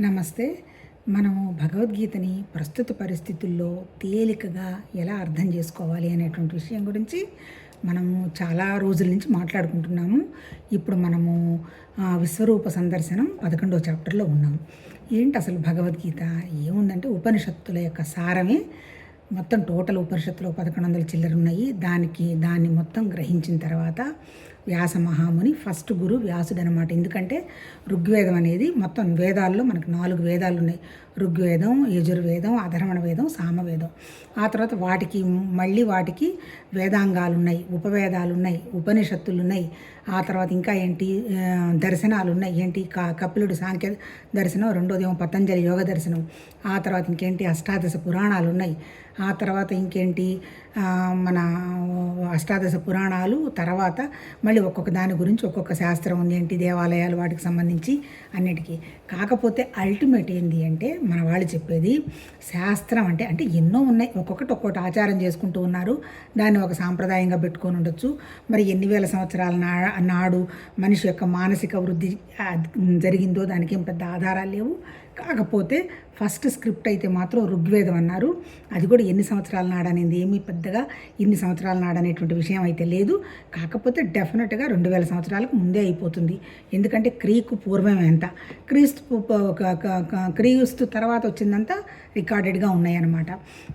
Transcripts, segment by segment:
నమస్తే. మనము భగవద్గీతని ప్రస్తుత పరిస్థితుల్లో తేలికగా ఎలా అర్థం చేసుకోవాలి అనేటువంటి విషయం గురించి మనము చాలా రోజుల నుంచి మాట్లాడుకుంటున్నాము. ఇప్పుడు మనము విశ్వరూప సందర్శనం పదకొండవ చాప్టర్లో ఉన్నాం. ఏంటి అసలు భగవద్గీత? ఏముందంటే ఉపనిషత్తుల యొక్క సారమే. మొత్తం టోటల్ ఉపనిషత్తులో పదకొండు వందల చిల్లర ఉన్నాయి. దానికి దాన్ని మొత్తం గ్రహించిన తర్వాత వ్యాస మహాముని ఫస్ట్ గురు వ్యాసుడు అనమాట ఎందుకంటే ఋగ్వేదం అనేది మొత్తం వేదాల్లో మనకు నాలుగు వేదాలు ఉన్నాయి. ఋగ్వేదం యజుర్వేదం అధర్మణ వేదం సామవేదం. ఆ తర్వాత వాటికి మళ్ళీ వాటికి వేదాంగాలు ఉన్నాయి ఉపవేదాలు ఉన్నాయి ఉపనిషత్తులు ఉన్నాయి ఆ తర్వాత ఇంకా ఏంటి దర్శనాలు ఉన్నాయి ఏంటి క కపిలుడు సాంఖ్య దర్శనం రెండోది ఏమో పతంజలి యోగ దర్శనం. ఆ తర్వాత ఇంకేంటి అష్టాదశ పురాణాలు ఉన్నాయి ఆ తర్వాత ఇంకేంటి మన అష్టాదశ పురాణాలు తర్వాత మళ్ళీ ఒక్కొక్క దాని గురించి ఒక్కొక్క శాస్త్రం ఉంది. ఏంటి దేవాలయాలు వాటికి సంబంధించి అన్నిటికీ. కాకపోతే అల్టిమేట్ ఏంటి అంటే మన వాళ్ళు చెప్పేది శాస్త్రం అంటే అంటే ఎన్నో ఉన్నాయి. ఒక్కొక్కటి ఒక్కొక్కటి ఆచారం చేసుకుంటూ ఉన్నారు. దాన్ని ఒక సాంప్రదాయంగా పెట్టుకొని ఉండొచ్చు. మరి ఎన్ని వేల సంవత్సరాల నా నాడు మనిషి యొక్క మానసిక వృద్ధి జరిగిందో దానికి ఏం పెద్ద ఆధారాలు లేవు. కాకపోతే ఫస్ట్ స్క్రిప్ట్ అయితే మాత్రం ఋగ్వేదం అన్నారు. అది కూడా ఎన్ని సంవత్సరాల నాడనేది ఏమీ పెద్దగా ఇన్ని సంవత్సరాల నాడనేటువంటి విషయం అయితే లేదు. కాకపోతే డెఫినెట్గా రెండు వేల సంవత్సరాలకు ముందే అయిపోతుంది. ఎందుకంటే క్రీకు పూర్వం ఎంత క్రీస్తు క్రీస్తు తర్వాత వచ్చిందంతా రికార్డెడ్గా ఉన్నాయన్నమాట.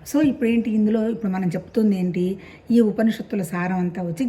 సో ఇప్పుడు ఏంటి ఇందులో ఇప్పుడు మనం చెప్తుంది ఏంటి ఈ ఉపనిషత్తుల సారం అంతా వచ్చి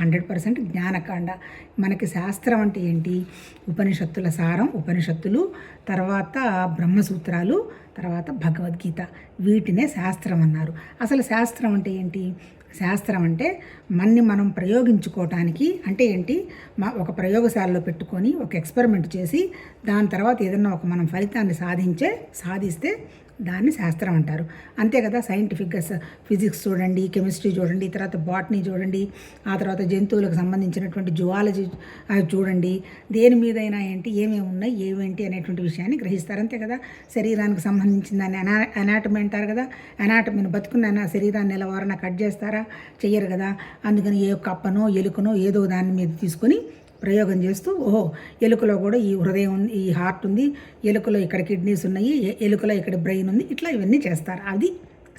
హండ్రెడ్ పర్సెంట్ జ్ఞానకాండ. మనకి శాస్త్రం అంటే ఏంటి? ఉపనిషత్తుల సారం ఉపనిషత్తులు తర్వాత బ్రహ్మసూత్రాలు తర్వాత భగవద్గీత. వీటినే శాస్త్రం అన్నారు. అసలు శాస్త్రం అంటే ఏంటి? శాస్త్రం అంటే మన్ని మనం ప్రయోగించుకోవటానికి అంటే ఏంటి? మా ఒక ప్రయోగశాలలో పెట్టుకొని ఒక ఎక్స్పెరిమెంట్ చేసి దాని తర్వాత ఏదన్నా ఒక మనం ఫలితాన్ని సాధించే సాధిస్తే దాన్ని శాస్త్రం అంటారు. అంతే కదా సైంటిఫిక్గా ఫిజిక్స్ చూడండి కెమిస్ట్రీ చూడండి తర్వాత బాటనీ చూడండి ఆ తర్వాత జంతువులకు సంబంధించినటువంటి జువాలజీ చూడండి దేని మీదైనా ఏంటి ఏమేమి ఉన్నాయి ఏమేంటి అనేటువంటి విషయాన్ని గ్రహిస్తారు. అంతే కదా శరీరానికి సంబంధించిన దాన్ని అనా అనాటమీ అంటారు కదా అనాటమీని బతుకున్న శరీరాన్ని ఎలా కట్ చేస్తారా? చెయ్యరు కదా అందుకని ఏ కప్పనో ఎలుకనో ఏదో దాని మీద తీసుకొని ప్రయోగం చేస్తూ ఓహో ఎలుకలో కూడా ఈ హృదయం ఉంది ఈ హార్ట్ ఉంది ఎలుకలో ఇక్కడ కిడ్నీస్ ఉన్నాయి ఎలుకలో ఇక్కడ బ్రెయిన్ ఉంది ఇట్లా ఇవన్నీ చేస్తారు. అది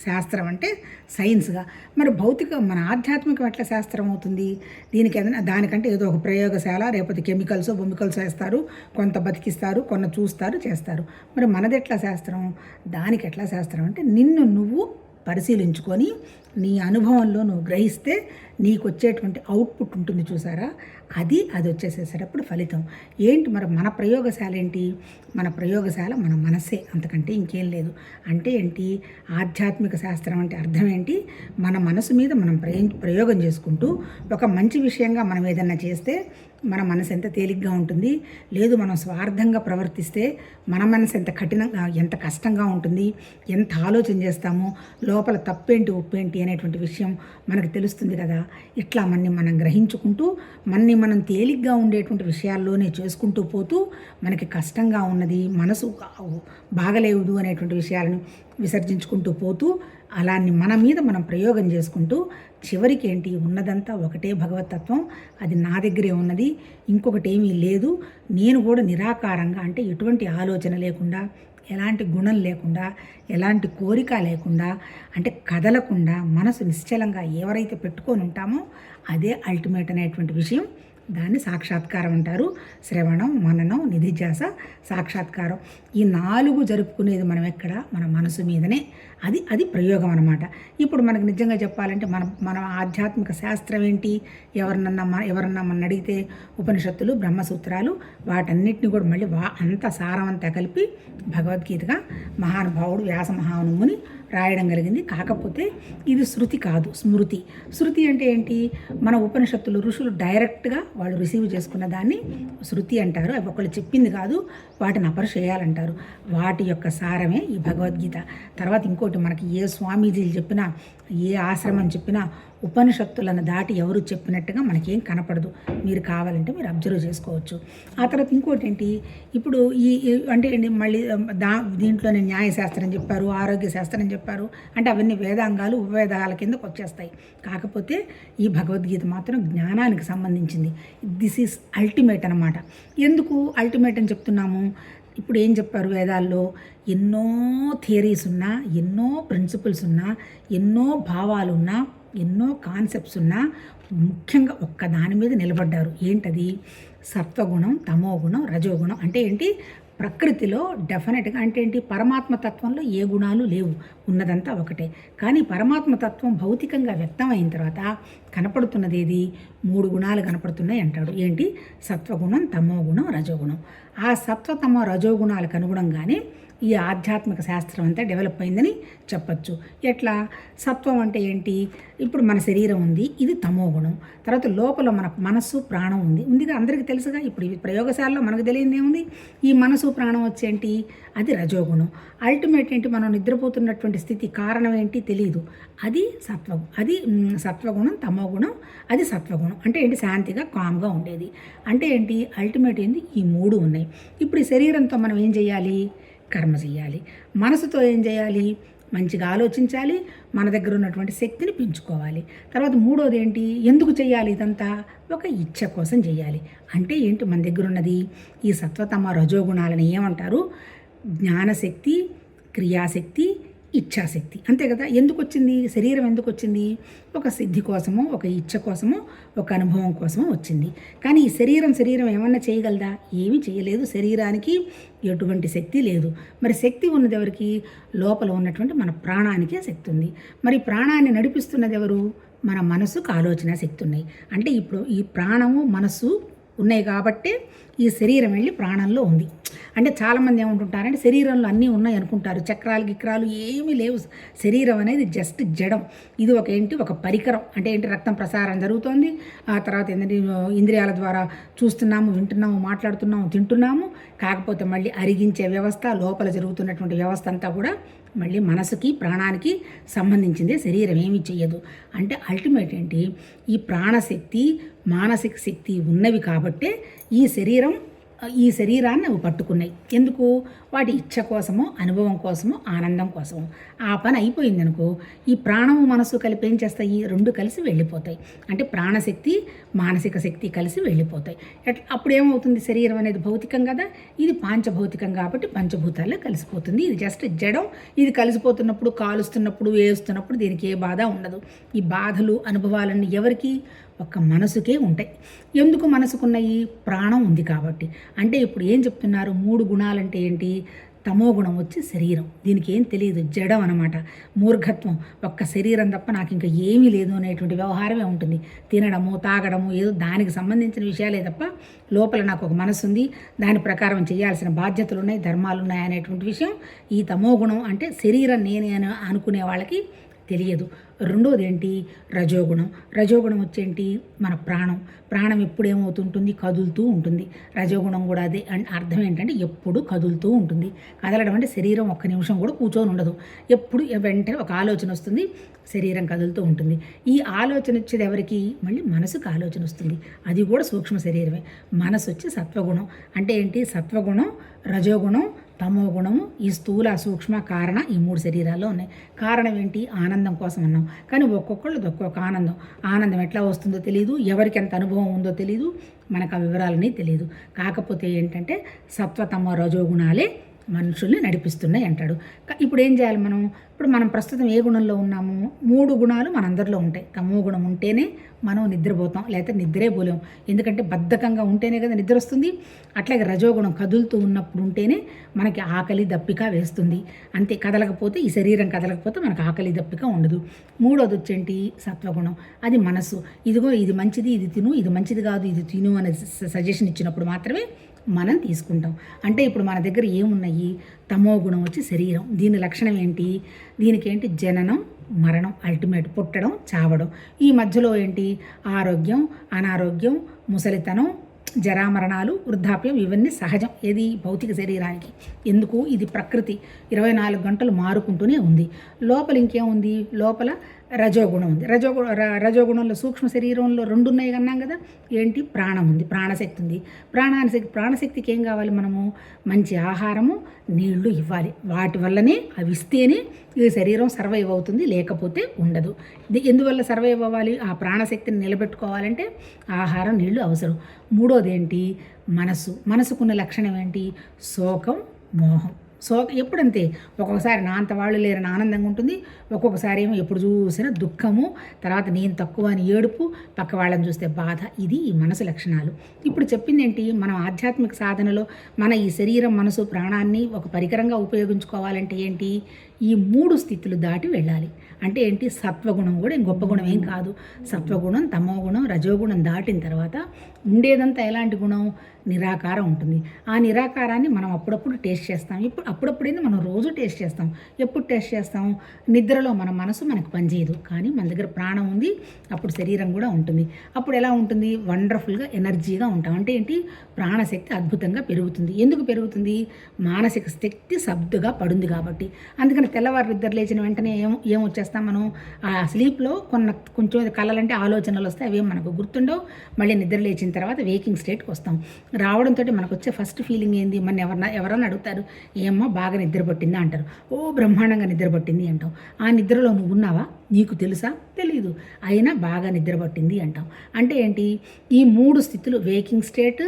శాస్త్రం అంటే సైన్స్గా. మరి భౌతిక మన ఆధ్యాత్మికం ఎట్లా శాస్త్రం అవుతుంది? దీనికి ఏదైనా దానికంటే ఏదో ఒక ప్రయోగశాల లేకపోతే కెమికల్స్ బొమికల్స్ వేస్తారు కొంత బతికిస్తారు కొన్న చూస్తారు చేస్తారు. మరి మనది ఎట్లా శాస్త్రం? దానికి ఎట్లా శాస్త్రం అంటే నిన్ను నువ్వు పరిశీలించుకొని నీ అనుభవంలో నువ్వు గ్రహిస్తే నీకు వచ్చేటువంటి అవుట్పుట్ ఉంటుంది చూసారా? అది అది వచ్చేసేసేటప్పుడు ఫలితం. ఏంటి మరి మన ప్రయోగశాల ఏంటి? మన ప్రయోగశాల మన మనస్సే అంతకంటే ఇంకేం లేదు. అంటే ఏంటి? ఆధ్యాత్మిక శాస్త్రం అంటే అర్థం ఏంటి? మన మనసు మీద మనం ప్రయోగం చేసుకుంటూ ఒక మంచి విషయంగా మనం ఏదన్నా చేస్తే మన మనసు ఎంత తేలిగ్గా ఉంటుంది లేదు మనం స్వార్థంగా ప్రవర్తిస్తే మన మనసు ఎంత కఠినంగా ఎంత కష్టంగా ఉంటుంది ఎంత ఆలోచన చేస్తామో లోపల తప్పేంటి ఉప్పేంటి అనేటువంటి విషయం మనకు తెలుస్తుంది కదా. ఇట్లా మనని మనం గ్రహించుకుంటూ మనని మనం తేలిగ్గా ఉండేటువంటి విషయాల్లోనే చేసుకుంటూ పోతూ మనకి కష్టంగా ఉన్నది మనసు బాగలేదు అనేటువంటి విషయాలను విసర్జించుకుంటూ పోతూ అలాన్ని మన మీద మనం ప్రయోగం చేసుకుంటూ చివరికి ఏంటి ఉన్నదంతా ఒకటే భగవతత్వం. అది నా దగ్గరే ఉన్నది. ఇంకొకటి ఏమీ లేదు. నేను కూడా నిరాకారంగా అంటే ఎటువంటి ఆలోచన లేకుండా ఎలాంటి గుణం లేకుండా ఎలాంటి కోరిక లేకుండా అంటే కదలకుండా మనసు నిశ్చలంగా ఎవరైతే పెట్టుకొని ఉంటామో అదే అల్టిమేట్ అనేటువంటి విషయం. దాన్ని సాక్షాత్కారం అంటారు. శ్రవణం మననం నిధిధ్యాస సాక్షాత్కారం. ఈ నాలుగు జరుపుకునేది మనం ఎక్కడ? మన మనసు మీదనే. అది అది ప్రయోగం అనమాట ఇప్పుడు మనకు నిజంగా చెప్పాలంటే మన మన ఆధ్యాత్మిక శాస్త్రం ఏంటి? ఎవరినన్నా మన ఎవరన్నా మన అడిగితే ఉపనిషత్తులు బ్రహ్మసూత్రాలు వాటన్నిటిని కూడా మళ్ళీ వా అంత సారం అంతా కలిపి భగవద్గీతగా మహానుభావుడు వ్యాస మహానుముని రాయడం కలిగింది కాకపోతే ఇది శృతి కాదు స్మృతి. శృతి అంటే ఏంటి? మన ఉపనిషత్తులు ఋషులు డైరెక్ట్గా వాళ్ళు రిసీవ్ చేసుకున్న దాన్ని శృతి అంటారు. అవి ఒకళ్ళు చెప్పింది కాదు వాటిని అపరు చేయాలంటారు వాటి యొక్క సారమే ఈ భగవద్గీత. తర్వాత ఇంకోటి మనకి ఏ స్వామీజీలు చెప్పినా ఏ ఆశ్రమం చెప్పినా ఉపనిషత్తులను దాటి ఎవరు చెప్పినట్టుగా మనకేం కనపడదు. మీరు కావాలంటే మీరు అబ్జర్వ్ చేసుకోవచ్చు. ఆ తర్వాత ఇంకోటి ఏంటి? ఇప్పుడు ఈ అంటే ఏంటి? మళ్ళీ దా దీంట్లోనే న్యాయశాస్త్రం చెప్పారు ఆరోగ్య శాస్త్రం చెప్పారు. అంటే అవన్నీ వేదాంగాలు ఉపవేదాల కిందకు వచ్చేస్తాయి. కాకపోతే ఈ భగవద్గీత మాత్రం జ్ఞానానికి సంబంధించింది. దిస్ ఈస్ అల్టిమేట్ అనమాట ఎందుకు అల్టిమేట్ అని చెప్తున్నాము? ఇప్పుడు ఏం చెప్పారు వేదాల్లో? ఎన్నో థియరీస్ ఉన్నా ఎన్నో ప్రిన్సిపల్స్ ఉన్నా ఎన్నో భావాలు ఉన్నా ఎన్నో కాన్సెప్ట్స్ ఉన్నా ముఖ్యంగా ఒక్క దాని మీద నిలబడ్డారు. ఏంటది? సత్వగుణం తమోగుణం రజోగుణం అంటే ఏంటి? ప్రకృతిలో డెఫినెట్గా అంటే ఏంటి? పరమాత్మ తత్వంలో ఏ గుణాలు లేవు. ఉన్నదంతా ఒకటే. కానీ పరమాత్మ తత్వం భౌతికంగా వ్యక్తమైన తర్వాత కనపడుతున్నది ఏది మూడు గుణాలు కనపడుతున్నాయి అంటాడు. ఏంటి? సత్వగుణం తమోగుణం రజోగుణం. ఆ సత్వతమ రజోగుణాలకు అనుగుణంగానే ఈ ఆధ్యాత్మిక శాస్త్రం అంతా డెవలప్ అయిందని చెప్పచ్చు. ఎట్లా? సత్వం అంటే ఏంటి? ఇప్పుడు మన శరీరం ఉంది ఇది తమో గుణం. తర్వాత లోపల మన మనస్సు ప్రాణం ఉంది. ఉందిగా అందరికీ తెలుసుగా? ఇప్పుడు ఈ ప్రయోగశాలలో మనకు తెలియదు ఏముంది? ఈ మనసు ప్రాణం వచ్చేంటి అది రజోగుణం. అల్టిమేట్ ఏంటి? మనం నిద్రపోతున్నటువంటి స్థితి కారణం ఏంటి? తెలియదు అది సత్వ. అది సత్వగుణం తమో గుణం అది సత్వగుణం. అంటే ఏంటి? శాంతిగా కామ్గా ఉండేది. అంటే ఏంటి? అల్టిమేట్ ఏంటి ఈ మూడు ఉన్నాయి. ఇప్పుడు ఈ శరీరంతో మనం ఏం చేయాలి? కర్మ చేయాలి. మనసుతో ఏం చేయాలి? మంచిగా ఆలోచించాలి. మన దగ్గర ఉన్నటువంటి శక్తిని పెంచుకోవాలి. తర్వాత మూడోది ఏంటి? ఎందుకు చేయాలి ఇదంతా? ఒక ఇచ్ఛ కోసం చేయాలి. అంటే ఏంటి? మన దగ్గర ఉన్నది ఈ సత్వతమ రజోగుణాలని ఏమంటారు? జ్ఞానశక్తి క్రియాశక్తి ఇచ్ఛాశక్తి అంతే కదా? ఎందుకు వచ్చింది శరీరం ఎందుకు వచ్చింది ఒక సిద్ధి కోసమో ఒక ఇచ్ఛ కోసమో ఒక అనుభవం కోసమో వచ్చింది. కానీ ఈ శరీరం శరీరం ఏమన్నా చేయగలదా? ఏమీ చేయలేదు. శరీరానికి ఎటువంటి శక్తి లేదు. మరి శక్తి ఉన్నది ఎవరికి? లోపల ఉన్నటువంటి మన ప్రాణానికే శక్తి ఉంది. మరి ప్రాణాన్ని నడిపిస్తున్నది ఎవరు? మన మనసుకు ఆలోచన శక్తి ఉన్నాయి. అంటే ఇప్పుడు ఈ ప్రాణము మనస్సు ఉన్నాయి కాబట్టే ఈ శరీరం వెళ్ళి ప్రాణంలో ఉంది. అంటే చాలామంది ఏమంటుంటారంటే శరీరంలో అన్నీ ఉన్నాయి అనుకుంటారు. చక్రాలు గిక్రాలు ఏమీ లేవు. శరీరం అనేది జస్ట్ జడం. ఇది ఒక ఏంటి? ఒక పరికరం. అంటే ఏంటి? రక్తం ప్రసారం జరుగుతోంది. ఆ తర్వాత ఏంటంటే ఇంద్రియాల ద్వారా చూస్తున్నాము వింటున్నాము మాట్లాడుతున్నాము తింటున్నాము. కాకపోతే మళ్ళీ అరిగించే వ్యవస్థ లోపల జరుగుతున్నటువంటి వ్యవస్థ అంతా కూడా మళ్ళీ మనసుకి ప్రాణానికి సంబంధించిందే. శరీరం ఏమీ చెయ్యదు. అంటే అల్టిమేట్ ఏంటి? ఈ ప్రాణశక్తి మానసిక శక్తి ఉన్నవి కాబట్టే ఈ శరీరం ఈ శరీరాన్ని అవి పట్టుకున్నాయి. ఎందుకు? వాటి ఇచ్చ కోసమో అనుభవం కోసమో ఆనందం కోసమో. ఆ పని అయిపోయింది అనుకో ఈ ప్రాణము మనసు కలిపి ఏం చేస్తాయి? రెండు కలిసి వెళ్ళిపోతాయి. అంటే ప్రాణశక్తి మానసిక శక్తి కలిసి వెళ్ళిపోతాయి. ఎట్లా అప్పుడు ఏమవుతుంది శరీరం అనేది భౌతికం కదా? ఇది పాంచభౌతికం కాబట్టి పంచభూతాల్లో కలిసిపోతుంది. ఇది జస్ట్ జడం. ఇది కలిసిపోతున్నప్పుడు కాలుస్తున్నప్పుడు వేస్తున్నప్పుడు దీనికి ఏ బాధ ఉండదు. ఈ బాధలు అనుభవాలన్నీ ఎవరికి? ఒక్క మనసుకే ఉంటాయి. ఎందుకు మనసుకున్నాయి? ప్రాణం ఉంది కాబట్టి. అంటే ఇప్పుడు ఏం చెప్తున్నారు? మూడు గుణాలంటే ఏంటి? తమో గుణం వచ్చి శరీరం. దీనికి ఏం తెలియదు. జడం అనమాట మూర్ఘత్వం. ఒక్క శరీరం తప్ప నాకు ఇంకా ఏమీ లేదు అనేటువంటి వ్యవహారమే ఉంటుంది. తినడము తాగడము ఏదో దానికి సంబంధించిన విషయాలే తప్ప లోపల నాకు ఒక మనసు ఉంది. దాని ప్రకారం చేయాల్సిన బాధ్యతలు ఉన్నాయి ధర్మాలు ఉన్నాయి అనేటువంటి విషయం ఈ తమో గుణం అంటే శరీరం నేనే అని అనుకునే వాళ్ళకి తెలియదు. రెండోది ఏంటి రజోగుణం. రజోగుణం వచ్చేంటి? మన ప్రాణం. ప్రాణం ఎప్పుడు ఏమవుతుంటుంది కదులుతూ ఉంటుంది. రజోగుణం కూడా అదే. అండ్ అర్థం ఏంటంటే ఎప్పుడు కదులుతూ ఉంటుంది. కదలడం అంటే శరీరం ఒక్క నిమిషం కూడా కూర్చొని ఉండదు. ఎప్పుడు వెంటనే ఒక ఆలోచన వస్తుంది శరీరం కదులుతూ ఉంటుంది. ఈ ఆలోచన వచ్చేది ఎవరికి? మళ్ళీ మనసుకు ఆలోచన వస్తుంది. అది కూడా సూక్ష్మ శరీరమే. మనసు వచ్చి సత్వగుణం. అంటే ఏంటి? సత్వగుణం రజోగుణం తమో గుణము ఈ స్థూల సూక్ష్మ కారణ ఈ మూడు శరీరాల్లో ఉన్నాయి. కారణం ఏంటి? ఆనందం కోసం అన్నాం. కానీ ఒక్కొక్కళ్ళు ఒక్కొక్క ఆనందం. ఆనందం ఎట్లా వస్తుందో తెలియదు ఎవరికి ఎంత అనుభవం ఉందో తెలియదు మనకు ఆ వివరాలని తెలియదు కాకపోతే ఏంటంటే సత్వతమ రజోగుణాలే మనుషుల్ని నడిపిస్తున్నాయి అంటాడు. ఇప్పుడు ఏం చేయాలి మనం? ఇప్పుడు మనం ప్రస్తుతం ఏ గుణంలో ఉన్నాము మూడు గుణాలు మనందరిలో ఉంటాయి. తమో గుణం ఉంటేనే మనం నిద్రపోతాం లేకపోతే నిద్రే పోలేం. ఎందుకంటే బద్ధకంగా ఉంటేనే కదా నిద్ర వస్తుంది. అట్లాగే రజోగుణం కదులుతూ ఉన్నప్పుడు ఉంటేనే మనకి ఆకలి దప్పిక వేస్తుంది. అంతే కదలకపోతే ఈ శరీరం కదలకపోతే మనకు ఆకలి దప్పిక ఉండదు. మూడోది వచ్చేంటి? సత్వగుణం. అది మనసు ఇదిగో ఇది మంచిది ఇది తిను ఇది మంచిది కాదు ఇది తిను అనే సజెషన్ ఇచ్చినప్పుడు మాత్రమే మనం తీసుకుంటాం. అంటే ఇప్పుడు మన దగ్గర ఏమున్నాయి? తమో గుణం వచ్చి శరీరం. దీని లక్షణం ఏంటి? దీనికి ఏంటి? జననం మరణం అల్టిమేట్ పుట్టడం చావడం. ఈ మధ్యలో ఏంటి? ఆరోగ్యం అనారోగ్యం ముసలితనం జరామరణాలు వృద్ధాప్యం ఇవన్నీ సహజం. ఏది? భౌతిక శరీరానికి. ఎందుకు? ఇది ప్రకృతి. ఇరవై నాలుగు గంటలు మారుకుంటూనే ఉంది. లోపల ఇంకేముంది? లోపల రజోగుణం ఉంది. రజోగుణ ర- రజోగుణంలో సూక్ష్మ శరీరంలో రెండు ఉన్నాయి అన్నాం కదా ఏంటి? ప్రాణం ఉంది ప్రాణశక్తి ఉంది. ప్రాణాశక్తి ప్రాణశక్తికి ఏం కావాలి మనము? మంచి ఆహారము నీళ్ళు ఇవ్వాలి. వాటి వల్లనే అవి ఇస్తేనే ఈ శరీరం సర్వైవ్ అవుతుంది లేకపోతే ఉండదు. ఇది ఎందువల్ల సర్వైవ్ అవ్వాలి? ఆ ప్రాణశక్తిని నిలబెట్టుకోవాలంటే ఆహారం నీళ్ళు అవసరం. మూడోది ఏంటి మనసు. మనసుకున్న లక్షణం ఏంటి? శోకం మోహం. సో ఎప్పుడంతే? ఒక్కొక్కసారి నా అంత వాళ్ళు లేరని ఆనందంగా ఉంటుంది. ఒక్కొక్కసారి ఏమో ఎప్పుడు చూసినా దుఃఖము తర్వాత నేను తక్కువ అని ఏడుపు పక్క వాళ్ళని చూస్తే బాధ. ఇది ఈ మనసు లక్షణాలు. ఇప్పుడు చెప్పింది ఏంటి? మనం ఆధ్యాత్మిక సాధనలో మన ఈ శరీరం మనసు ప్రాణాన్ని ఒక పరికరంగా ఉపయోగించుకోవాలంటే ఏంటి? ఈ మూడు స్థితులు దాటి వెళ్ళాలి. అంటే ఏంటి? సత్వగుణం కూడా గొప్ప గుణం ఏం కాదు. సత్వగుణం తమోగుణం రజోగుణం దాటిన తర్వాత ఉండేదంతా ఎలాంటి గుణం? నిరాకారం ఉంటుంది. ఆ నిరాకారాన్ని మనం అప్పుడప్పుడు టేస్ట్ చేస్తాం. ఇప్పుడు అప్పుడప్పుడైనా మనం రోజు టేస్ట్ చేస్తాం. ఎప్పుడు టేస్ట్ చేస్తాం? నిద్రలో మన మనసు మనకు పనిచేయదు. కానీ మన దగ్గర ప్రాణం ఉంది. అప్పుడు శరీరం కూడా ఉంటుంది. అప్పుడు ఎలా ఉంటుంది? వండర్ఫుల్గా ఎనర్జీగా ఉంటాం. అంటే ఏంటి? ప్రాణశక్తి అద్భుతంగా పెరుగుతుంది. ఎందుకు పెరుగుతుంది? మానసిక శక్తి సబ్దుగా పడుంది కాబట్టి. అందుకని తెల్లవారు నిద్ర లేచిన వెంటనే ఏం ఏం వచ్చేస్తాం మనం? ఆ స్లీప్లో కొన్న కొంచెం కళలంటే ఆలోచనలు వస్తాయి. అవేం మనకు గుర్తుండవు. మళ్ళీ నిద్ర లేచిన తర్వాత వేకింగ్ స్టేట్కి వస్తాం. రావడంతో మనకు వచ్చే ఫస్ట్ ఫీలింగ్ ఏంది? మన ఎవరన్నా ఎవరన్నా అడుగుతారు ఏమ్మా బాగా నిద్ర పట్టిందా? అంటారు. ఓ బ్రహ్మాండంగా నిద్ర పట్టింది అంటాం ఆ నిద్రలో నువ్వు ఉన్నావా నీకు తెలుసా? తెలీదు. అయినా బాగా నిద్ర పట్టింది అంటాం. అంటే ఏంటి? ఈ మూడు స్థితులు వేకింగ్ స్టేట్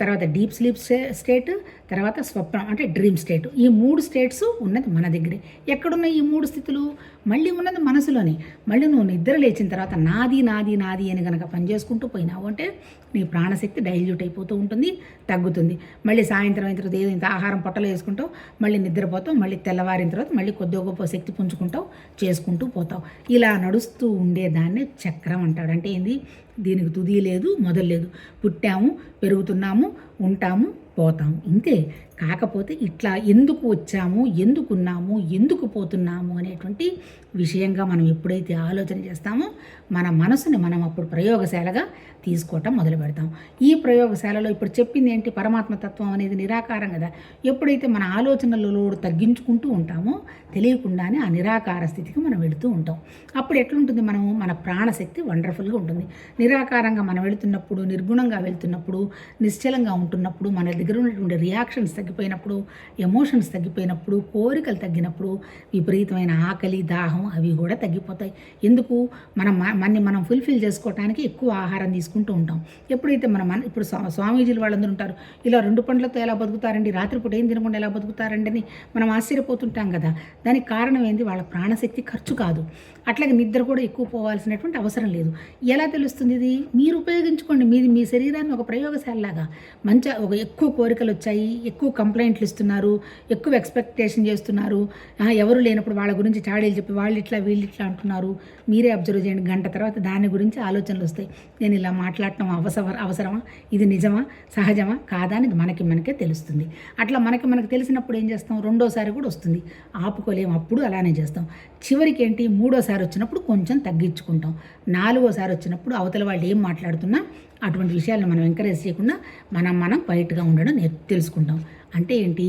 తర్వాత డీప్ స్లీప్ స్టేట్ తర్వాత స్వప్నం అంటే డ్రీమ్ స్టేట్ ఈ మూడు స్టేట్స్ ఉన్నది మన దగ్గరే. ఎక్కడున్నాయి ఈ మూడు స్థితులు? మళ్ళీ ఉన్నది మనసులోనే. మళ్ళీ నువ్వు నిద్ర లేచిన తర్వాత నాది నాది నాది అని కనుక పనిచేసుకుంటూ పోయినావు అంటే నీ ప్రాణశక్తి డైల్యూట్ అయిపోతూ ఉంటుంది తగ్గుతుంది. మళ్ళీ సాయంత్రం అయిన తర్వాత ఏదో ఇంత ఆహారం పొట్టలో వేసుకుంటావు మళ్ళీ నిద్రపోతావు మళ్ళీ తెల్లవారిన తర్వాత మళ్ళీ కొద్దిగా గొప్ప శక్తి పుంజుకుంటావు చేసుకుంటూ పోతావు. ఇలా నడుస్తూ ఉండేదాన్ని చక్రం అంటాడు. అంటే ఏంది? దీనికి తుది లేదు మొదలు లేదు. పుట్టాము పెరుగుతున్నాము ఉంటాము పోతాము. ఇంతే. కాకపోతే ఇట్లా ఎందుకు వచ్చాము ఎందుకున్నాము ఎందుకు పోతున్నాము అనేటువంటి విషయంగా మనం ఎప్పుడైతే ఆలోచన చేస్తామో మన మనసుని మనం అప్పుడు ప్రయోగశాలగా తీసుకోవటం మొదలు పెడతాం. ఈ ప్రయోగశాలలో ఇప్పుడు చెప్పింది ఏంటి? పరమాత్మ తత్వం అనేది నిరాకారం కదా. ఎప్పుడైతే మన ఆలోచనలలో తగ్గించుకుంటూ ఉంటామో తెలియకుండానే ఆ నిరాకార స్థితికి మనం వెళుతూ ఉంటాం. అప్పుడు ఎట్లుంటుంది మనము? మన ప్రాణశక్తి వండర్ఫుల్గా ఉంటుంది. నిరాకారంగా మనం వెళుతున్నప్పుడు నిర్గుణంగా వెళ్తున్నప్పుడు నిశ్చలంగా ఉంటున్నప్పుడు మన దగ్గర ఉన్నటువంటి రియాక్షన్స్ తగ్గిపోయినప్పుడు ఎమోషన్స్ తగ్గిపోయినప్పుడు కోరికలు తగ్గినప్పుడు విపరీతమైన ఆకలి దాహం అవి కూడా తగ్గిపోతాయి. ఎందుకు? మనం మనని మనం ఫుల్ఫిల్ చేసుకోవటానికి ఎక్కువ ఆహారం తీసుకుంటాం. ఉంటాం. ఎప్పుడైతే మనం మన ఇప్పుడు స్వా స్వామీజీలు వాళ్ళందరూ ఉంటారు ఇలా రెండు పండ్లతో ఎలా బతుకుతారండి? రాత్రిపూట ఏం తినకుండా ఎలా బతుకుతారండి అని మనం ఆశ్చర్యపోతుంటాం కదా. దానికి కారణం ఏంది? వాళ్ళ ప్రాణశక్తి ఖర్చు కాదు. అట్లాగే నిద్ర కూడా ఎక్కువ పోవాల్సినటువంటి అవసరం లేదు. ఎలా తెలుస్తుంది ఇది? మీరు ఉపయోగించుకోండి. మీది మీ శరీరాన్ని ఒక ప్రయోగశాలలాగా. మంచి ఒక ఎక్కువ కోరికలు వచ్చాయి ఎక్కువ కంప్లైంట్లు ఇస్తున్నారు ఎక్కువ ఎక్స్పెక్టేషన్ చేస్తున్నారు. ఎవరు లేనప్పుడు వాళ్ళ గురించి చాడీలు చెప్పి వాళ్ళు ఇట్లా వీళ్ళు ఇట్లా అంటున్నారు. మీరే అబ్జర్వ్ చేయండి. గంట తర్వాత దాని గురించి ఆలోచనలు వస్తాయి. నేను ఇలా మాట్లాడటం అవసర అవసరమా? ఇది నిజమా? సహజమా? కాదా? అనేది మనకి మనకే తెలుస్తుంది. అట్లా మనకి మనకు తెలిసినప్పుడు ఏం చేస్తాం? రెండోసారి కూడా వస్తుంది. ఆపుకోలేము అప్పుడు అలానే చేస్తాం. చివరికి ఏంటి మూడోసారి వచ్చినప్పుడు కొంచెం తగ్గించుకుంటాం. నాలుగోసారి వచ్చినప్పుడు అవతల వాళ్ళు ఏం మాట్లాడుతున్నా అటువంటి విషయాలను మనం ఎంకరేజ్ చేయకుండా మనం మనం బయటగా ఉండడం తెలుసుకుంటాం. అంటే ఏంటి?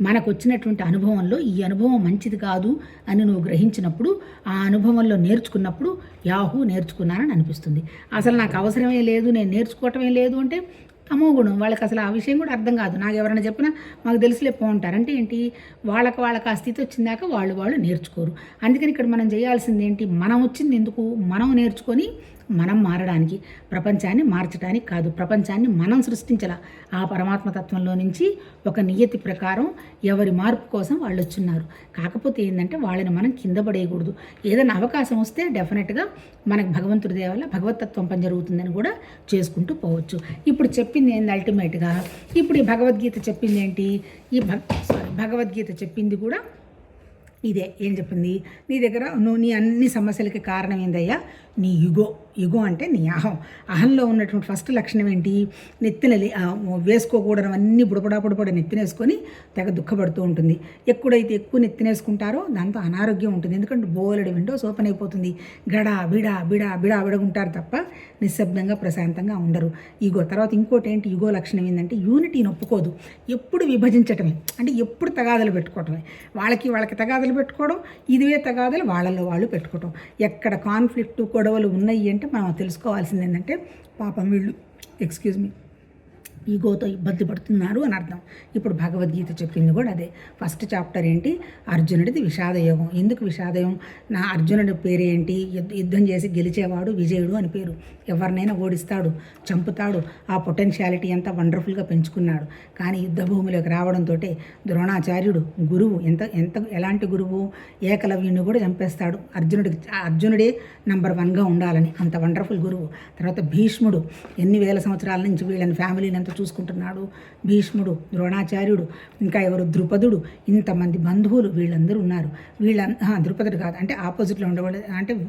మనకు వచ్చినటువంటి అనుభవంలో ఈ అనుభవం మంచిది కాదు అని నువ్వు గ్రహించినప్పుడు ఆ అనుభవంలో నేర్చుకున్నప్పుడు యాహూ నేర్చుకున్నానని అనిపిస్తుంది. అసలు నాకు అవసరమే లేదు నేను నేర్చుకోవటమే లేదు అంటే తమో గుణం. వాళ్ళకి అసలు ఆ విషయం కూడా అర్థం కాదు. నాకు ఎవరైనా చెప్పినా మాకు తెలిసిలే పోంటారు అంటే ఏంటి? వాళ్ళకి వాళ్ళకి ఆ స్థితి వచ్చిందాక వాళ్ళు వాళ్ళు నేర్చుకోరు. అందుకని ఇక్కడ మనం చేయాల్సింది ఏంటి? మనం వచ్చింది ఎందుకు? మనం నేర్చుకొని మనం మారడానికి ప్రపంచాన్ని మార్చడానికి కాదు ప్రపంచాన్ని మనం సృష్టించాల. ఆ పరమాత్మ తత్వంలో నుంచి ఒక నియతి ప్రకారం ఎవరి మార్పు కోసం వాళ్ళు వచ్చున్నారు. కాకపోతే ఏంటంటే వాళ్ళని మనం కింద పడేయకూడదు. ఏదైనా అవకాశం వస్తే డెఫినెట్గా మనకు భగవంతుడి దేవల్ల భగవతత్వం పని జరుగుతుందని కూడా చేసుకుంటూ పోవచ్చు. ఇప్పుడు చెప్పింది ఏంది అల్టిమేట్గా ఇప్పుడు ఈ భగవద్గీత చెప్పింది ఏంటి? ఈ భగ సారీ భగవద్గీత చెప్పింది కూడా ఇదే. ఏం చెప్పింది? నీ దగ్గర నువ్వు నీ అన్ని సమస్యలకి కారణం ఏందయ్యా? నీ యుగో యుగో అంటే నీ అహం. అహంలో ఉన్నటువంటి ఫస్ట్ లక్షణం ఏంటి? నెత్తిన వేసుకోకూడదు అన్నీ బుడబడా నెత్తినేసుకొని తెగ దుఃఖపడుతూ ఉంటుంది. ఎక్కడైతే ఎక్కువ నెత్తినేసుకుంటారో దాంతో అనారోగ్యం ఉంటుంది. ఎందుకంటే బోలెడు విండోస్ ఓపెన్ అయిపోతుంది. గడా బిడా బిడా బిడా బిడగుంటారు తప్ప నిశ్శబ్దంగా ప్రశాంతంగా ఉండరు. ఈగో తర్వాత ఇంకోటి ఏంటి? యుగో లక్షణం ఏంటంటే యూనిటీని ఒప్పుకోదు. ఎప్పుడు విభజించటమే. అంటే ఎప్పుడు తగాదలు పెట్టుకోవటమే. వాళ్ళకి వాళ్ళకి తగాదలు పెట్టుకోవడం ఇదివే తగాదలు వాళ్ళలో వాళ్ళు పెట్టుకోవడం ఎక్కడ కాన్ఫ్లిక్ట్ గొడవలు ఉన్నాయి అంటే మనం తెలుసుకోవాల్సింది ఏంటంటే పాపం వీళ్ళు ఎక్స్క్యూజ్ మీ ఈగోతో ఇబ్బంది పడుతున్నారు అని అర్థం. ఇప్పుడు భగవద్గీత చెప్పింది కూడా అదే. ఫస్ట్ చాప్టర్ ఏంటి? అర్జునుడిది విషాదయోగం. ఎందుకు విషాదయోగం? నా అర్జునుడి పేరేంటి? యుద్ధ- యుద్ధం చేసి గెలిచేవాడు విజయుడు అని పేరు. ఎవరినైనా ఓడిస్తాడు చంపుతాడు. ఆ పొటెన్షియాలిటీ అంతా వండర్ఫుల్గా పెంచుకున్నాడు. కానీ యుద్ధ భూమిలోకి రావడంతో ద్రోణాచార్యుడు గురువు. ఎంత ఎంత ఎలాంటి గురువు? ఏకలవ్యుని కూడా చంపేస్తాడు. అర్జునుడికి అర్జునుడే నంబర్ వన్గా ఉండాలని. అంత వండర్ఫుల్ గురువు. తర్వాత భీష్ముడు. ఎన్ని వేల సంవత్సరాల నుంచి వీళ్ళని ఫ్యామిలీని అంతా చూసుకుంటున్నాడు. భీష్ముడు ద్రోణాచార్యుడు ఇంకా ఎవరు? ద్రుపదుడు. ఇంతమంది బంధువులు వీళ్ళందరూ ఉన్నారు. వీళ్ళ ద్రుపదుడు కాదు. అంటే ఆపోజిట్లో ఉండేవాళ్ళు అంటే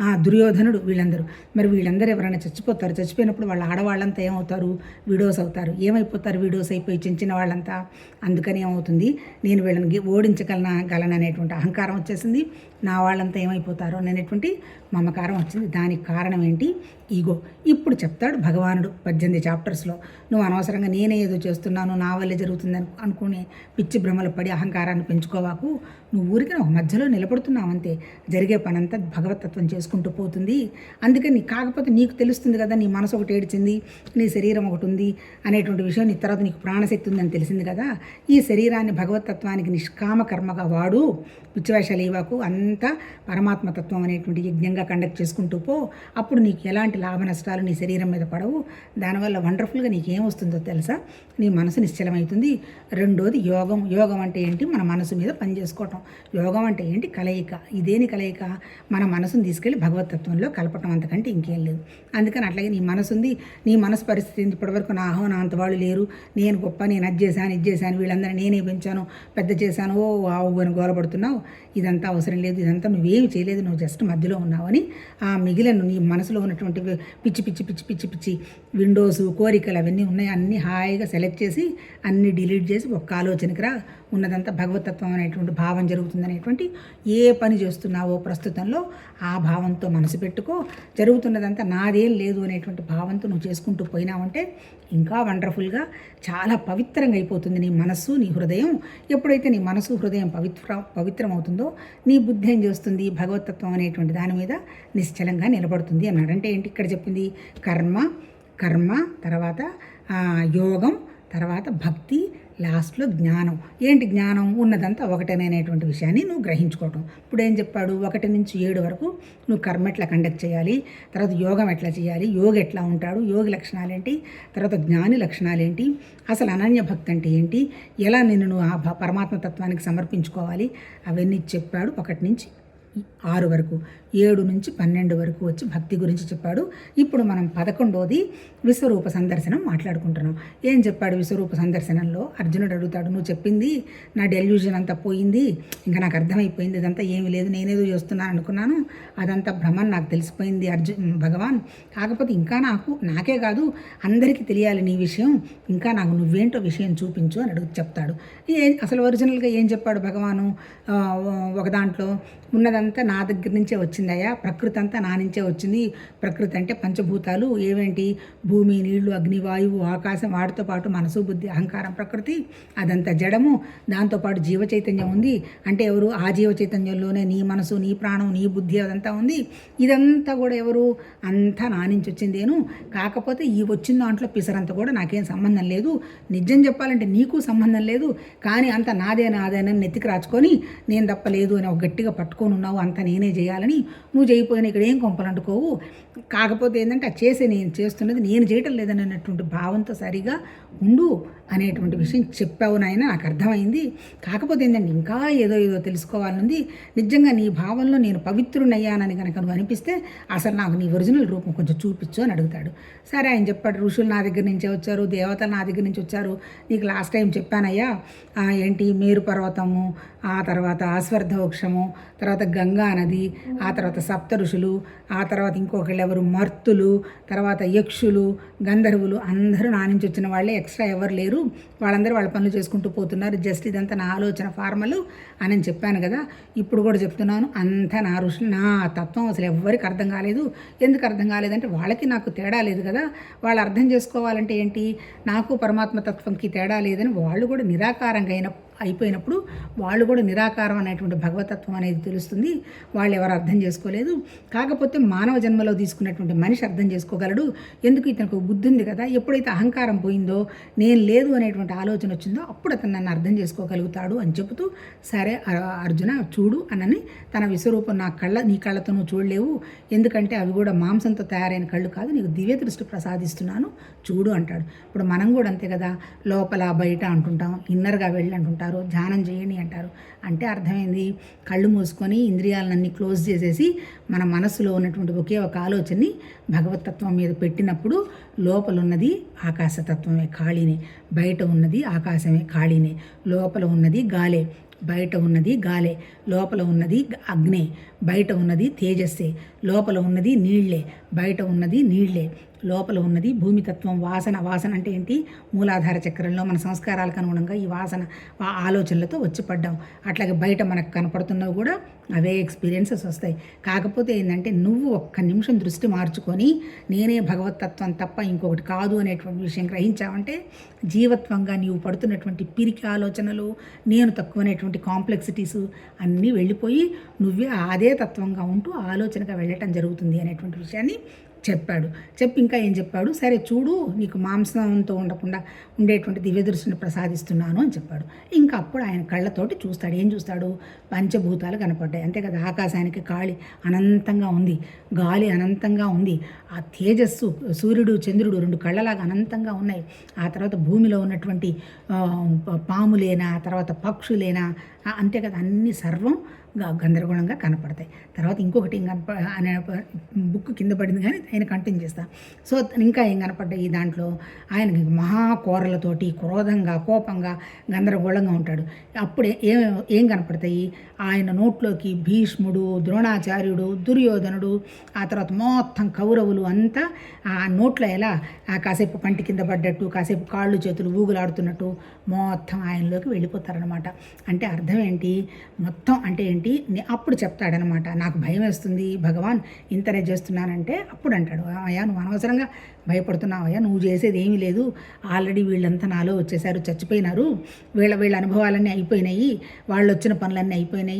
ఆ, దుర్యోధనుడు వీళ్ళందరూ. మరి వీళ్ళందరూ ఎవరైనా చచ్చిపోతారు? చచ్చిపోయినప్పుడు వాళ్ళ ఆడవాళ్ళంతా ఏమవుతారు? వీడియోస్ అవుతారు. ఏమైపోతారు వీడియోస్ అయిపోయి చిన్న చిన్న వాళ్ళంతా? అందుకని ఏమవుతుంది? నేను వీళ్ళని ఓడించగలన గలను అనేటువంటి అహంకారం వచ్చేసింది. నా వాళ్ళంతా ఏమైపోతారో అనేటువంటి మమకారం వచ్చింది. దానికి కారణం ఏంటి? ఈగో. ఇప్పుడు చెప్తాడు భగవానుడు పద్దెనిమిది చాప్టర్స్లో. నువ్వు అనవసరంగా నేనే ఏదో చేస్తున్నాను నా వల్లే జరుగుతుంది అనుకుని అనుకునే పిచ్చి భ్రమలు పడి అహంకారాన్ని పెంచుకోవాకు. నువ్వు ఊరికి ఒక మధ్యలో నిలబడుతున్నావంతే. జరిగే పనంతా భగవతత్వం చేసుకుంటూ పోతుంది. అందుకని కాకపోతే నీకు తెలుస్తుంది కదా నీ మనసు ఒకటి ఏడ్చింది నీ శరీరం ఒకటి ఉంది అనేటువంటి విషయం నీ తర్వాత నీకు ప్రాణశక్తి ఉందని తెలిసింది కదా. ఈ శరీరాన్ని భగవతత్వానికి నిష్కామ కర్మగా వాడు పిచ్చివేషాలు ఇవ్వకు అంతా పరమాత్మతత్వం అనేటువంటి యజ్ఞంగా కండక్ట్ చేసుకుంటూ పో. అప్పుడు నీకు ఎలాంటి లాభ నష్టాలు నీ శరీరం మీద పడవు. దానివల్ల వండర్ఫుల్గా నీకు ఏం వస్తుందో తెలుసా? నీ మనసు నిశ్చలమవుతుంది. రెండోది యోగం. యోగం అంటే ఏంటి? మన మనసు మీద పని చేసుకోవటం. యోగం అంటే ఏంటి? కలయిక. ఇదేని కలయిక? మన మనసుని తీసుకెళ్ళి భగవతత్వంలో కలపటం అంతకంటే ఇంకేం లేదు. అందుకని అట్లాగే నీ మనసు ఉంది నీ మనసు పరిస్థితి ఇప్పటివరకు నా అహో నా అంత వాళ్ళు లేరు. నేను గొప్ప నేను అది చేశాను ఇది చేశాను వీళ్ళందరినీ నేనే పెంచాను పెద్ద చేశాను ఓ ఆవు అని గోలపడుతున్నావు. ఇదంతా అవసరం లేదు ఇదంతా నువ్వేమి చేయలేదు నువ్వు జస్ట్ మధ్యలో ఉన్నావని ఆ మిగిలిన నీ మనసులో ఉన్నటువంటి పిచ్చి పిచ్చి పిచ్చి పిచ్చి పిచ్చి విండోస్ కోరికలు అవన్నీ ఉన్నాయి. అన్నీ హాయిగా సెలెక్ట్ చేసి అన్నీ డిలీట్ చేసి ఒక్క ఆలోచనకి రా. ఉన్నదంతా భగవతత్వం అనేటువంటి భావం జరుగుతుందనేటువంటి ఏ పని చేస్తున్నావో ప్రస్తుతంలో ఆ భావంతో మనసు పెట్టుకో. జరుగుతున్నదంతా నాదేం లేదు అనేటువంటి భావంతో నువ్వు చేసుకుంటూ పోయినావంటే ఇంకా వండర్ఫుల్గా చాలా పవిత్రంగా అయిపోతుంది నీ మనస్సు నీ హృదయం. ఎప్పుడైతే నీ మనసు హృదయం పవిత్ర పవిత్రం అవుతుందో నీ బుద్ధి ఏం చేస్తుంది? భగవతత్వం అనేటువంటి దాని మీద నిశ్చలంగా నిలబడుతుంది అన్నాడు. అంటే ఏంటి ఇక్కడ చెప్పింది? కర్మ కర్మ తర్వాత యోగం తర్వాత భక్తి లాస్ట్లో జ్ఞానం. ఏంటి జ్ఞానం? ఉన్నదంతా ఒకటేననేటువంటి విషయాన్ని నువ్వు గ్రహించుకోవటం. ఇప్పుడు ఏం చెప్పాడు? ఒకటి నుంచి ఏడు వరకు నువ్వు కర్మ ఎట్లా కండక్ట్ చేయాలి? తర్వాత యోగం ఎట్లా చేయాలి? యోగి ఎట్లా ఉంటాడు? యోగి లక్షణాలు ఏంటి తర్వాత జ్ఞాని లక్షణాలు ఏంటి అసలు అనన్య భక్తి అంటే ఏంటి? ఎలా నిన్ను నువ్వు ఆ భ- పరమాత్మ తత్వానికి సమర్పించుకోవాలి? అవన్నీ చెప్పాడు ఒకటి నుంచి ఆరు వరకు ఏడు నుంచి పన్నెండు వరకు వచ్చి భక్తి గురించి చెప్పాడు. ఇప్పుడు మనం పదకొండోది విశ్వరూప సందర్శనం మాట్లాడుకుంటున్నాం. ఏం చెప్పాడు విశ్వరూప సందర్శనంలో? అర్జునుడు అడుగుతాడు నువ్వు చెప్పింది నా డెల్యూజన్ అంతా పోయింది ఇంకా నాకు అర్థమైపోయింది ఇదంతా ఏమీ లేదు నేనేదో చేస్తున్నాను అనుకున్నాను. అదంతా భ్రమం నాకు తెలిసిపోయింది అర్జున్ భగవాన్. కాకపోతే ఇంకా నాకు నాకే కాదు అందరికీ తెలియాలి నీ విషయం. ఇంకా నాకు నువ్వేంటో విషయం చూపించు అని అడుగు చెప్తాడు. ఏ అసలు ఒరిజినల్గా ఏం చెప్పాడు భగవాను? ఒక దాంట్లో ఉన్నదంతా అంతా నా దగ్గర నుంచే వచ్చిందయ్యా. ప్రకృతి అంతా నా నుంచే వచ్చింది. ప్రకృతి అంటే పంచభూతాలు. ఏవేంటి? భూమి నీళ్ళు అగ్ని వాయువు ఆకాశం వాటితో పాటు మనసు బుద్ధి అహంకారం ప్రకృతి అదంతా జడము. దాంతోపాటు జీవ చైతన్యం ఉంది. అంటే ఎవరు? ఆ జీవ చైతన్యంలోనే నీ మనసు నీ ప్రాణం నీ బుద్ధి అదంతా ఉంది. ఇదంతా కూడా ఎవరు? అంతా నా నుంచి వచ్చిందేను. కాకపోతే ఈ వచ్చిన దాంట్లో పిసరంత కూడా నాకేం సంబంధం లేదు. నిజం చెప్పాలంటే నీకు సంబంధం లేదు. కానీ అంత నాదే నాదేనని నెత్తికి రాచుకొని నేను తప్పలేదు అని ఒక గట్టిగా పట్టుకొని ఉన్నావు అంత నేనే చేయాలని నువ్వు చేయకపోయినా ఇక్కడ ఏం కొంపలంటుకోవు కాకపోతే ఏంటంటే అది చేసే నేను చేస్తున్నది నేను చేయటం లేదని అన్నటువంటి భావంతో సరిగా ఉండు. అనేటువంటి విషయం చెప్పావు నాయన నాకు అర్థమైంది. కాకపోతే ఏంటంటే ఇంకా ఏదో ఏదో తెలుసుకోవాలనుంది. నిజంగా నీ భావంలో నేను పవిత్రునయ్యానని కనుక నువ్వు అనిపిస్తే అసలు నాకు నీ ఒరిజినల్ రూపం కొంచెం చూపించు అని అడుగుతాడు. సరే ఆయన చెప్పాడు ఋషులు నా దగ్గర నుంచే వచ్చారు దేవతలు నా దగ్గర నుంచి వచ్చారు నీకు లాస్ట్ టైం చెప్పానయ్యా. ఏంటి? మేరు పర్వతము ఆ తర్వాత ఆస్వర్ధ వృక్షము తర్వాత గంగా నది ఆ తర్వాత సప్త ఋషులు ఆ తర్వాత ఇంకొకళ్ళు ఎవరు? మర్తులు తర్వాత యక్షులు గంధర్వులు అందరూ నా నుంచి వచ్చిన వాళ్ళే ఎక్స్ట్రా ఎవరు లేరు. వాళ్ళందరూ వాళ్ళ పనులు చేసుకుంటూ పోతున్నారు. జస్ట్ ఇదంతా నా ఆలోచన ఫార్మలు అని నేను చెప్పాను కదా. ఇప్పుడు కూడా చెప్తున్నాను అంతా నా ఋషులు నా తత్వం అసలు ఎవ్వరికి అర్థం కాలేదు. ఎందుకు అర్థం కాలేదంటే వాళ్ళకి నాకు తేడా లేదు కదా. వాళ్ళు అర్థం చేసుకోవాలంటే ఏంటి? నాకు పరమాత్మ తత్వంకి తేడా లేదని వాళ్ళు కూడా నిరాకారంగా అయిన అయిపోయినప్పుడు వాళ్ళు కూడా నిరాకారం అనేటువంటి భగవతత్వం అనేది తెలుస్తుంది. వాళ్ళు ఎవరు అర్థం చేసుకోలేదు. కాకపోతే మానవ జన్మలో తీసుకున్నటువంటి మనిషి అర్థం చేసుకోగలడు. ఎందుకు ఇతనికి ఒక బుద్ధి ఉంది కదా? ఎప్పుడైతే అహంకారం పోయిందో నేను లేదు అనేటువంటి ఆలోచన వచ్చిందో అప్పుడు అతను నన్ను అర్థం చేసుకోగలుగుతాడు అని చెబుతూ సరే అర్జున చూడు అనని తన విశ్వరూపం నా కళ్ళ నీ కళ్ళతో నువ్వు చూడలేవు. ఎందుకంటే అవి కూడా మాంసంతో తయారైన కళ్ళు కాదు. నీకు దివ్య దృష్టి ప్రసాదిస్తున్నాను. చూడు అంటాడు. ఇప్పుడు మనం కూడా అంతే కదా? లోపల బయట అంటుంటాం. ఇన్నర్గా వెళ్ళి అంటుంటారు. ధ్యానం చేయండి అంటారు. అంటే అర్థమైంది. కళ్ళు మూసుకొని ఇంద్రియాలన్నీ క్లోజ్ చేసేసి మన మనసులో ఉన్నటువంటి ఒకే ఒక ఆలోచనని భగవతత్వం మీద పెట్టినప్పుడు లోపల ఉన్నది ఆకాశతత్వమే ఖాళీనే. బయట ఉన్నది ఆకాశమే ఖాళీనే. లోపల ఉన్నది గాలే. బయట ఉన్నది గాలే. లోపల ఉన్నది అగ్నే. బయట ఉన్నది తేజస్సే. లోపల ఉన్నది నీళ్ళే. బయట ఉన్నది నీళ్ళే. లోపల ఉన్నది. భూమితత్వం వాసన వాసన అంటే ఏంటి? మూలాధార చక్రంలో మన సంస్కారాలకు అనుగుణంగా ఈ వాసన ఆ ఆలోచనలతో వచ్చి పడ్డాం. అట్లాగే బయట మనకు కనపడుతున్నవి కూడా అవే ఎక్స్పీరియన్సెస్ వస్తాయి. కాకపోతే ఏంటంటే నువ్వు ఒక్క నిమిషం దృష్టి మార్చుకొని నేనే భగవతత్వం తప్ప ఇంకొకటి కాదు అనేటువంటి విషయం గ్రహించావంటే జీవత్వంగా నీవు పడుతున్నటువంటి పిరికి ఆలోచనలు నేను తక్కువ అనేటువంటి కాంప్లెక్సిటీస్ అన్నీ వెళ్ళిపోయి నువ్వే అదే తత్వంగా ఉంటూ ఆలోచనగా వెళ్ళటం జరుగుతుంది అనేటువంటి విషయాన్ని చెప్పాడు. చెప్పి ఇంకా ఏం చెప్పాడు? సరే చూడు నీకు మాంసంతో ఉండకుండా ఉండేటువంటి దివ్య దృష్టిని ప్రసాదిస్తున్నాను అని చెప్పాడు. ఇంకా అప్పుడు ఆయన కళ్ళతోటి చూస్తాడు. ఏం చూస్తాడు? పంచభూతాలు కనపడ్డాయి. అంతే కదా ఆకాశానికి కాళి అనంతంగా ఉంది. గాలి అనంతంగా ఉంది. ఆ తేజస్సు సూర్యుడు చంద్రుడు రెండు కళ్ళలాగా అనంతంగా ఉన్నాయి. ఆ తర్వాత భూమిలో ఉన్నటువంటి ఆ, పాములేనా తర్వాత పక్షులేనా అంతే కదా అన్ని సర్వం గందరగోళంగా కనపడతాయి. తర్వాత ఇంకొకటి కనప అనే బుక్ కింద పడింది కానీ ఆయన కంటిన్యూ చేస్తా. సో ఇంకా ఏం కనపడ్డాయి ఈ దాంట్లో? ఆయన మహా కోరలతోటి క్రోధంగా కోపంగా గందరగోళంగా ఉంటాడు. అప్పుడే ఏం ఏం కనపడతాయి? ఆయన నోట్లోకి భీష్ముడు ద్రోణాచార్యుడు దుర్యోధనుడు ఆ తర్వాత మొత్తం కౌరవులు అంతా ఆ నోట్లో ఎలా కాసేపు పంటి కింద పడ్డట్టు కాసేపు కాళ్ళు చేతులు ఊగులాడుతున్నట్టు మొత్తం ఆయనలోకి వెళ్ళిపోతారనమాట అంటే అర్థం ఏంటి? మొత్తం అంటే ఏంటి? నే- అప్పుడు చెప్తాడనమాట నాకు భయం వేస్తుంది భగవాన్ ఇంతనే చేస్తున్నానంటే అప్పుడు అంటాడు. అయ్యా నువ్వు అనవసరంగా భయపడుతున్నావు అయ్యా నువ్వు చేసేది ఏమీ లేదు. ఆల్రెడీ వీళ్ళంతా నాలో వచ్చేసారు చచ్చిపోయినారు. వీళ్ళ వీళ్ళ అనుభవాలన్నీ అయిపోయినాయి. వాళ్ళు వచ్చిన పనులన్నీ అయిపోయినాయి.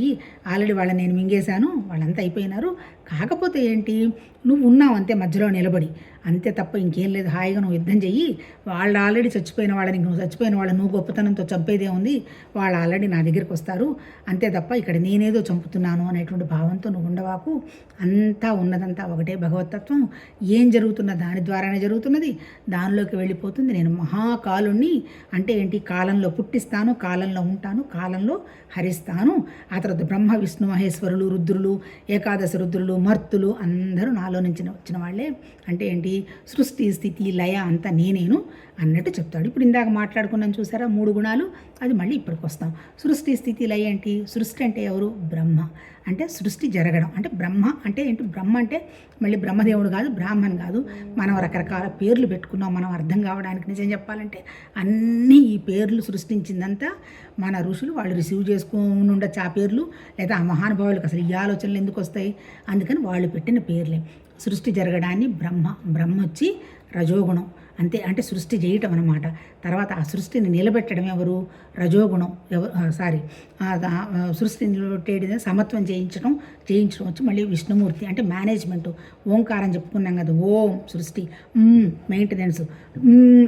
ఆల్రెడీ వాళ్ళని నేను మింగేశాను. వాళ్ళంతా అయిపోయినారు. కాకపోతే ఏంటి? నువ్వు ఉన్నావు అంతే మధ్యలో నిలబడి. అంతే తప్ప ఇంకేం లేదు హాయిగా నువ్వు యుద్ధం చెయ్యి. వాళ్ళు ఆల్రెడీ చచ్చిపోయిన వాళ్ళని నువ్వు చచ్చిపోయిన వాళ్ళని నువ్వు గొప్పతనంతో చంపేదే ఉంది. వాళ్ళు ఆల్రెడీ నా దగ్గరికి వస్తారు. అంతే తప్ప ఇక్కడ నేనేదో చంపుతున్నాను అనేటువంటి భావంతో నువ్వు ఉండవాకు. అంతా ఉన్నదంతా ఒకటే భగవతత్వం. ఏం జరుగుతున్న దాని ద్వారానే జరుగుతున్నది. దానిలోకి వెళ్ళిపోతుంది. నేను మహాకాలుణ్ణి. అంటే ఏంటి? కాలంలో పుట్టిస్తాను కాలంలో ఉంటాను కాలంలో హరిస్తాను. ఆ తర్వాత బ్రహ్మ విష్ణు మహేశ్వరులు రుద్రులు ఏకాదశ రుద్రులు కుమార్తెలు అందరూ నాలో నుంచి వచ్చిన వాళ్ళే. అంటే ఏంటి? సృష్టి స్థితి లయ అంతా నేనేను. అన్నట్టు చెప్తాడు. ఇప్పుడు ఇందాక మాట్లాడుకున్నాం చూసారా? మూడు గుణాలు. అది మళ్ళీ ఇప్పటికి వస్తాం సృష్టి స్థితి లయ ఏంటి? సృష్టి అంటే ఎవరు? బ్రహ్మ. అంటే సృష్టి జరగడం. అంటే బ్రహ్మ అంటే ఏంటి? బ్రహ్మ అంటే మళ్ళీ బ్రహ్మదేవుడు కాదు బ్రాహ్మణ్ కాదు. మనం రకరకాల పేర్లు పెట్టుకున్నాం. మనం అర్థం కావడానికి నిజం చెప్పాలంటే అన్నీ ఈ పేర్లు సృష్టించిందంతా మన ఋషులు. వాళ్ళు రిసీవ్ చేసుకుని ఉండొచ్చు ఆ పేర్లు. లేదా ఆ మహానుభావులకు అసలు ఈ ఆలోచనలు ఎందుకు వస్తాయి? అందుకని వాళ్ళు పెట్టిన పేర్లే. సృష్టి జరగడాన్ని బ్రహ్మ. బ్రహ్మ వచ్చి రజోగుణం. అంతే అంటే సృష్టి చేయటం అనమాట తర్వాత ఆ సృష్టిని నిలబెట్టడం ఎవరు రజోగుణం ఎవరు సారీ సృష్టి సమత్వం చేయించడం చేయించడం వచ్చి మళ్ళీ విష్ణుమూర్తి అంటే మేనేజ్మెంట్ ఓంకారం చెప్పుకున్నాం కదా ఓం సృష్టి మెయింటెనెన్స్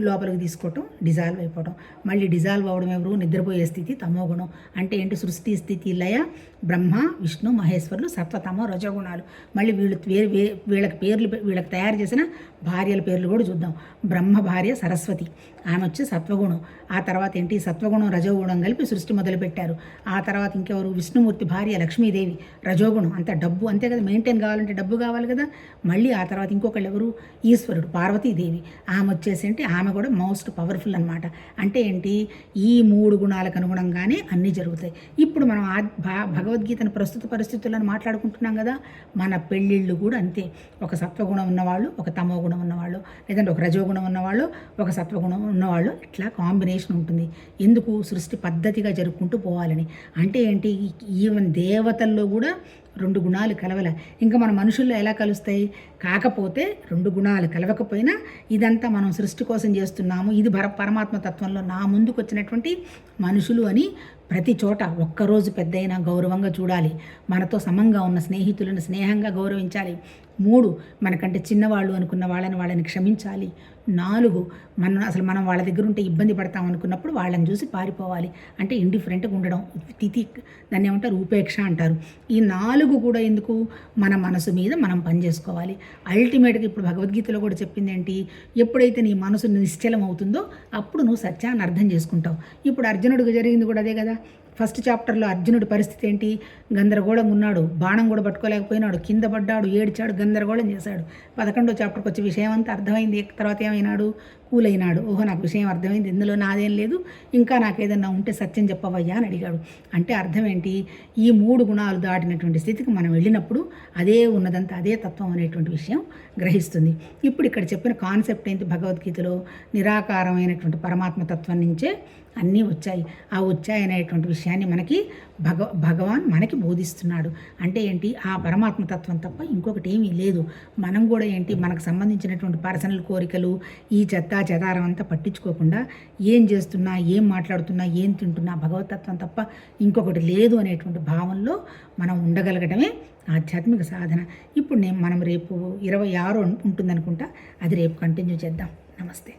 లోపలికి తీసుకోవటం డిజాల్వ్ అయిపోవడం మళ్ళీ డిజాల్వ్ అవ్వడం ఎవరు? నిద్రపోయే స్థితి తమో గుణం అంటే ఏంటి? సృష్టి స్థితి లయ బ్రహ్మ విష్ణు మహేశ్వరులు సత్వతమో రజోగుణాలు. మళ్ళీ వీళ్ళు వేరు వీళ్ళకి పేర్లు వీళ్ళకి తయారు చేసిన భార్యల పేర్లు కూడా చూద్దాం. బ్రహ్మ భార్య సరస్వతి. ఆమె వచ్చి సత్వగుణం. ఆ తర్వాత ఏంటి? సత్వగుణం రజోగుణం కలిపి సృష్టి మొదలుపెట్టారు. ఆ తర్వాత ఇంకెవరు? విష్ణుమూర్తి భార్య లక్ష్మీదేవి. రజోగుణం అంత డబ్బు అంతే కదా? మెయింటైన్ కావాలంటే డబ్బు కావాలి కదా? మళ్ళీ ఆ తర్వాత ఇంకొకళ్ళు ఎవరు? ఈశ్వరుడు పార్వతీదేవి. ఆమె వచ్చేసి ఏంటి? ఆమె కూడా మోస్ట్ పవర్ఫుల్ అనమాట అంటే ఏంటి? ఈ మూడు గుణాలకు అనుగుణంగానే అన్నీ జరుగుతాయి. ఇప్పుడు మనం ఆ భా- భగవద్గీతను ప్రస్తుత పరిస్థితులను మాట్లాడుకుంటున్నాం కదా? మన పెళ్ళిళ్ళు కూడా అంతే. ఒక సత్వగుణం ఉన్నవాళ్ళు ఒక తమో గుణం ఉన్నవాళ్ళు. లేదంటే ఒక రజోగుణం ఉన్నవాళ్ళు ఒక సత్వగుణం ఉన్నవాళ్ళు. ఇట్లా కాంబినేషన్ ఉంటుంది. ఎందుకు? సృష్టి పద్ధతిగా జరుపుకుంటూ పోవాలని. అంటే ఏంటి? ఈవెన్ దేవతల్లో కూడా రెండు గుణాలు కలవల. ఇంకా మన మనుషుల్లో ఎలా కలుస్తాయి? కాకపోతే రెండు గుణాలు కలవకపోయినా ఇదంతా మనం సృష్టి కోసం చేస్తున్నాము. ఇది భర పరమాత్మ తత్వంలో నా ముందుకు వచ్చినటువంటి మనుషులు అని ప్రతి చోట ఒక్కరోజు పెద్దయినా గౌరవంగా చూడాలి. మనతో సమంగా ఉన్న స్నేహితులను స్నేహంగా గౌరవించాలి. మూడు మనకంటే చిన్నవాళ్ళు అనుకున్న వాళ్ళని వాళ్ళని క్షమించాలి. నాలుగు మనం అసలు మనం వాళ్ళ దగ్గర ఉంటే ఇబ్బంది పడతాం అనుకున్నప్పుడు వాళ్ళని చూసి పారిపోవాలి. అంటే ఇండిఫరెంట్గా ఉండడం. తిథి దాన్ని ఏమంటారు? ఉపేక్ష అంటారు. ఈ నాలుగు కూడా ఎందుకు? మన మనసు మీద మనం పనిచేసుకోవాలి. అల్టిమేట్గా ఇప్పుడు భగవద్గీతలో కూడా చెప్పింది ఏంటి ఎప్పుడైతే నీ మనసు నిశ్చలం అవుతుందో అప్పుడు నువ్వు సత్యాన్ని అర్థం చేసుకుంటావు. ఇప్పుడు అర్జునుడికి జరిగింది కూడా అదే కదా. ఫస్ట్ చాప్టర్లో అర్జునుడి పరిస్థితి ఏంటి? గందరగోళంగా ఉన్నాడు బాణం కూడా పట్టుకోలేకపోయినాడు కింద పడ్డాడు ఏడ్చాడు గందరగోళం చేశాడు. పదకొండో చాప్టర్కి వచ్చే విషయం అంతా అర్థమైంది తర్వాత ఏమైనాడు? కూల్ అయినాడు ఓహో నాకు విషయం అర్థమైంది ఇందులో నాదేం లేదు. ఇంకా నాకు ఏదన్నా ఉంటే సత్యం చెప్పవయ్యా అని అడిగాడు. అంటే అర్థం ఏంటి? ఈ మూడు గుణాలు దాటినటువంటి స్థితికి మనం వెళ్ళినప్పుడు అదే ఉన్నదంతా అదే తత్వం అనేటువంటి విషయం గ్రహిస్తుంది. ఇప్పుడు ఇక్కడ చెప్పిన కాన్సెప్ట్ ఏంటి భగవద్గీతలో? నిరాకారమైనటువంటి పరమాత్మ తత్వం నుంచే అన్నీ వచ్చాయి. ఆ వచ్చాయి అనేటువంటి విషయాన్ని మనకి భగ భగవాన్ మనకి బోధిస్తున్నాడు. అంటే ఏంటి? ఆ పరమాత్మ తత్వం తప్ప ఇంకొకటి ఏమీ లేదు. మనం కూడా ఏంటి? మనకు సంబంధించినటువంటి పర్సనల్ కోరికలు ఈ చెత్త చెదారం అంతా పట్టించుకోకుండా ఏం చేస్తున్నా ఏం మాట్లాడుతున్నా ఏం తింటున్నా భగవతత్వం తప్ప ఇంకొకటి లేదు అనేటువంటి భావంలో మనం ఉండగలగడమే ఆధ్యాత్మిక సాధన. ఇప్పుడు నేను మనం రేపు ఇరవై ఆరు ఉంటుందనుకుంటా. అది రేపు కంటిన్యూ చేద్దాం. నమస్తే.